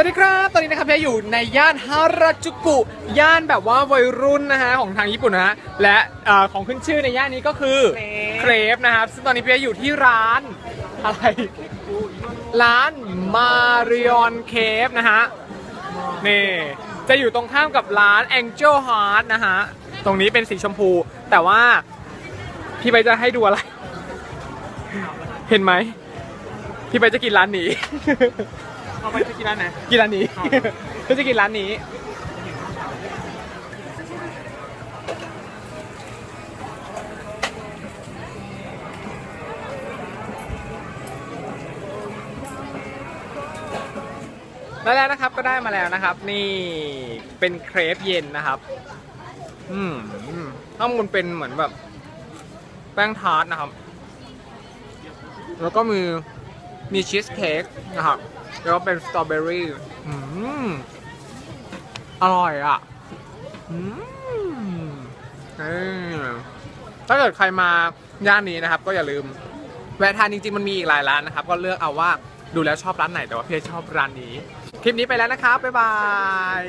สวัสดีครับ ตอนนี้นะครับพี่อยู่ในย่านฮาราจูกุ ย่านแบบว่าวัยรุ่นนะฮะของทางญี่ปุ่นนะฮะ และเอ่อของขึ้นชื่อในย่านนี้ก็คือเครปเครปนะครับ ซึ่งตอนนี้พี่อยู่ที่ร้านอะไร ร้านมาริออนเคฟนะฮะ นี่จะอยู่ตรงข้ามกับร้าน Angel Heart นะฮะ ตรงนี้เป็นสีชมพู แต่ว่าพี่ไปจะให้ดูอะไร เห็นไหม พี่ไปจะกินร้านนี้ เอาไปจะกินร้านไหน กินร้านนี้ครับพี่จะกินร้านนี้ แล้วแล้วนะครับก็ได้มาแล้วนะครับ นี่เป็นเครปเย็นนะครับ อืมอืมข้างบนเป็นเหมือนแบบ แป้งทาร์ตนะครับ แล้วก็มี มีชีสเค้กนะครับ แล้วก็เป็นสตรอเบอรี่อืมอร่อยอะอืมถ้าเกิดใครมาย่านนี้นะครับ ก็อย่าลืม แวะทานจริงๆมันมีอีกหลายร้านนะครับ ก็เลือกเอาว่าดูแล้วชอบร้านไหนแต่ว่าพี่ชอบร้านนี้ คลิปนี้ไปแล้วนะครับ บ๊ายบาย